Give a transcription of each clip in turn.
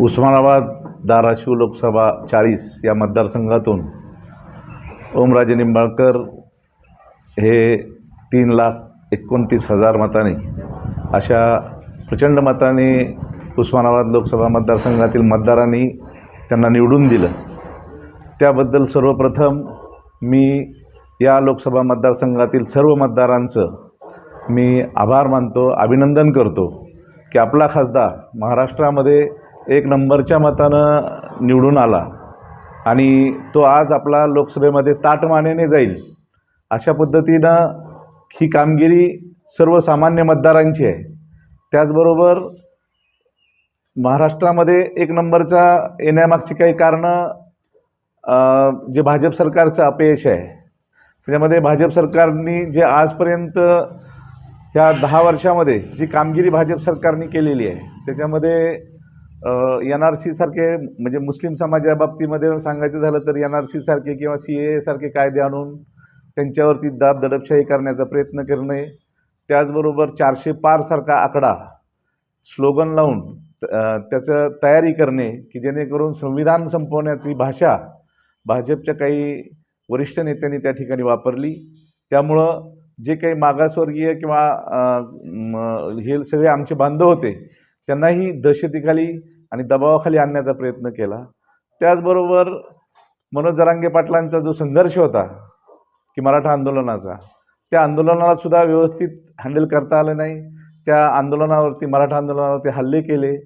उस्मानाबाद धाराशिव लोकसभा चाळीस या मतदारसंघातून ओमराजे निंबाळकर हे तीन लाख एकोणतीस हजार मताने अशा प्रचंड मताने उस्मानाबाद लोकसभा मतदारसंघातील मतदारांनी त्यांना निवडून दिलं. त्याबद्दल सर्वप्रथम मी या लोकसभा मतदारसंघातील सर्व मतदारांचं मी आभार मानतो अभिनंदन करतो की आपला खासदार महाराष्ट्रामध्ये एक नंबरच्या मतानं निवडून आला. आणि तो आज आपला लोकसभेमध्ये ताटमानेने जाईल. अशा पद्धतीनं ही कामगिरी सर्वसामान्य मतदारांची आहे. त्याचबरोबर महाराष्ट्रामध्ये एक नंबरचा येण्यामागची काही कारणं जे भाजप सरकारचं अपयश आहे. त्याच्यामध्ये भाजप सरकारनी जे आजपर्यंत ह्या दहा वर्षामध्ये जी कामगिरी भाजप सरकारने केलेली आहे त्याच्यामध्ये एन आर सीसारखे म्हणजे मुस्लिम समाजा बाबतीमध्ये सांगायचं झालं तर एन आर सीसारखे किंवा सी ए सारखे कायदे आणून त्यांच्यावरती दाब दडपशाही करण्याचा प्रयत्न करणे. त्याचबरोबर चारशे पारसारखा आकडा स्लोगन लावून त्याचं तयारी करणे की जेणेकरून संविधान संपवण्याची भाषा भाजपच्या काही वरिष्ठ नेत्यांनी त्या ठिकाणी वापरली. त्यामुळं जे काही मागासवर्गीय किंवा हे सगळे आमचे बांधव होते त्यांनाही दहशतीखाली आणि दबावाखाली आणण्याचा प्रयत्न केला. त्याचबरोबर मनोज जरांगे पाटलांचा जो संघर्ष होता की मराठा आंदोलनाचा त्या आंदोलनाला सुद्धा व्यवस्थित हँडल करता आलं नाही. त्या आंदोलनावरती मराठा आंदोलनावरती हल्ले केले.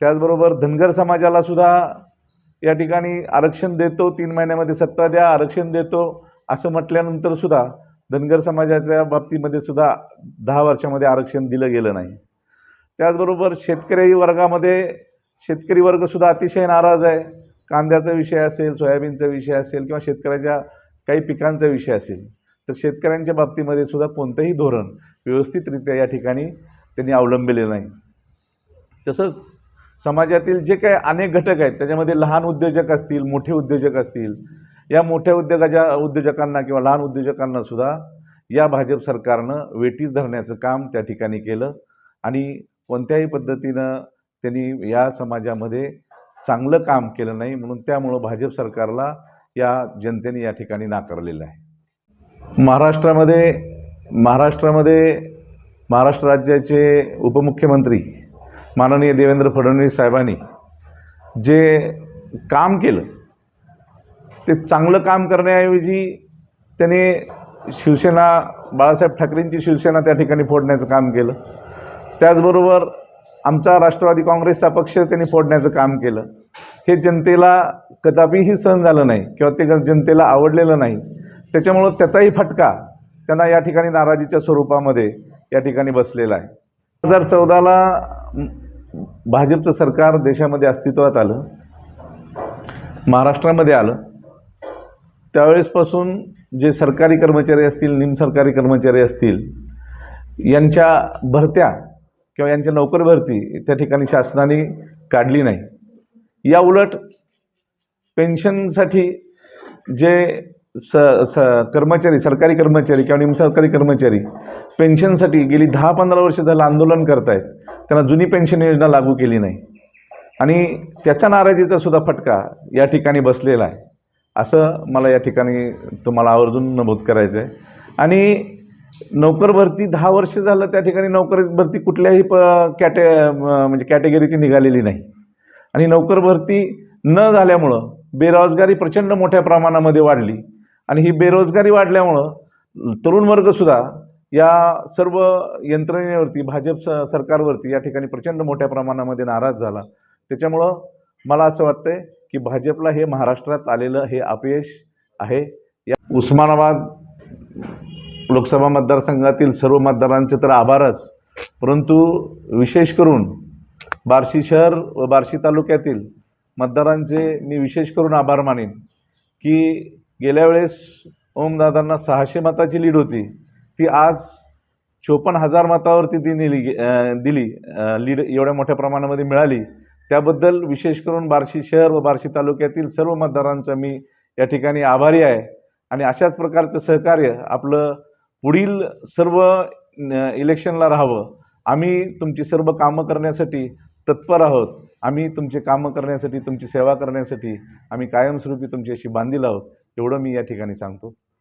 त्याचबरोबर धनगर समाजाला सुद्धा या ठिकाणी आरक्षण देतो तीन महिन्यामध्ये सत्ता द्या आरक्षण देतो असं म्हटल्यानंतर सुद्धा धनगर समाजाच्या बाबतीमध्ये सुद्धा दहा वर्षामध्ये आरक्षण दिलं गेलं नाही. त्याचबरोबर शेतकरी वर्गामध्ये शेतकरी वर्गसुद्धा अतिशय नाराज आहे. कांद्याचा विषय असेल सोयाबीनचा विषय असेल किंवा शेतकऱ्याच्या काही पिकांचा विषय असेल तर शेतकऱ्यांच्या बाबतीमध्ये सुद्धा कोणतंही धोरण व्यवस्थितरित्या या ठिकाणी त्यांनी अवलंबिले नाही. तसंच समाजातील जे काही अनेक घटक आहेत त्याच्यामध्ये लहान उद्योजक असतील मोठे उद्योजक असतील या मोठ्या उद्योगाच्या उद्योजकांना किंवा लहान उद्योजकांना सुद्धा या भाजप सरकारनं वेटीस धरण्याचं काम त्या ठिकाणी केलं आणि कोणत्याही पद्धतीनं त्यांनी या समाजामध्ये चांगलं काम केलं नाही म्हणून त्यामुळं भाजप सरकारला या जनतेने या ठिकाणी नाकारलेलं आहे. महाराष्ट्रामध्ये महाराष्ट्रामध्ये महाराष्ट्र राज्याचे उपमुख्यमंत्री माननीय देवेंद्र फडणवीस साहेबांनी जे काम केलं ते चांगलं काम करण्याऐवजी त्याने शिवसेना बाळासाहेब ठाकरेंची शिवसेना त्या ठिकाणी फोडण्याचं काम केलं. त्याचबरोबर आमचा राष्ट्रवादी काँग्रेसचा पक्ष त्यांनी फोडण्याचं काम केलं. हे जनतेला कदापिही सहन झालं नाही किंवा ते ग- जनतेला आवडलेलं नाही. त्याच्यामुळं त्याचाही फटका त्यांना या ठिकाणी नाराजीच्या स्वरूपामध्ये या ठिकाणी बसलेला आहे. दोन हजार चौदाला भाजपचं सरकार देशामध्ये अस्तित्वात आलं. महाराष्ट्रामध्ये आलं. त्यावेळेसपासून जे सरकारी कर्मचारी असतील निमसरकारी कर्मचारी असतील यांच्या भरत्या किंवा यांच्या नोकर भरती त्या ठिकाणी शासनाने काढली नाही. या उलट पेन्शनसाठी जे स स कर्मचारी सरकारी कर्मचारी किंवा निमसरकारी कर्मचारी पेन्शनसाठी गेली दहा पंधरा वर्ष झालं आंदोलन करत आहेत त्यांना जुनी पेन्शन योजना लागू केली नाही. आणि त्याच्या नाराजीचा सुद्धा फटका या ठिकाणी बसलेला आहे. असं मला या ठिकाणी तुम्हाला आवर्जून नमूद करायचं आहे आणि नोकर भरती दहा वर्ष झालं त्या ठिकाणी नोकर भरती कुठल्याही प कॅटे म्हणजे कॅटेगरीची निघालेली नाही. आणि नोकर भरती न झाल्यामुळं बेरोजगारी प्रचंड मोठ्या प्रमाणामध्ये वाढली. आणि ही बेरोजगारी वाढल्यामुळं तरुण वर्गसुद्धा या सर्व यंत्रणेवरती भाजप स सरकारवरती या ठिकाणी प्रचंड मोठ्या प्रमाणामध्ये नाराज झाला. त्याच्यामुळं मला असं वाटतंय की भाजपला हे महाराष्ट्रात आलेलं हे अपयश आहे. या उस्मानाबाद लोकसभा मतदारसंघातील सर्व मतदारांचे तर आभारच. परंतु विशेष करून बार्शी शहर व बार्शी तालुक्यातील मतदारांचे मी विशेष करून आभार मानेन की गेल्या वेळेस ओमदादांना सहाशे मताची लीड होती. ती आज चोपन्न हजार मतावरती ती नेली गे- दिली लीड एवढ्या मोठ्या प्रमाणामध्ये मिळाली. त्याबद्दल विशेष करून बार्शी शहर व बार्शी तालुक्यातील सर्व मतदारांचा मी या ठिकाणी आभारी आहे. आणि अशाच प्रकारचं सहकार्य आपलं पुढील सर्व इलेक्शनला राहावं. आम्ही तुमची सर्व कामं करण्यासाठी तत्पर आहोत. आम्ही तुमचे कामं करण्यासाठी तुमची सेवा करण्यासाठी आम्ही कायमस्वरूपी तुमच्याशी बांधील आहोत. एवढं मी या ठिकाणी सांगतो.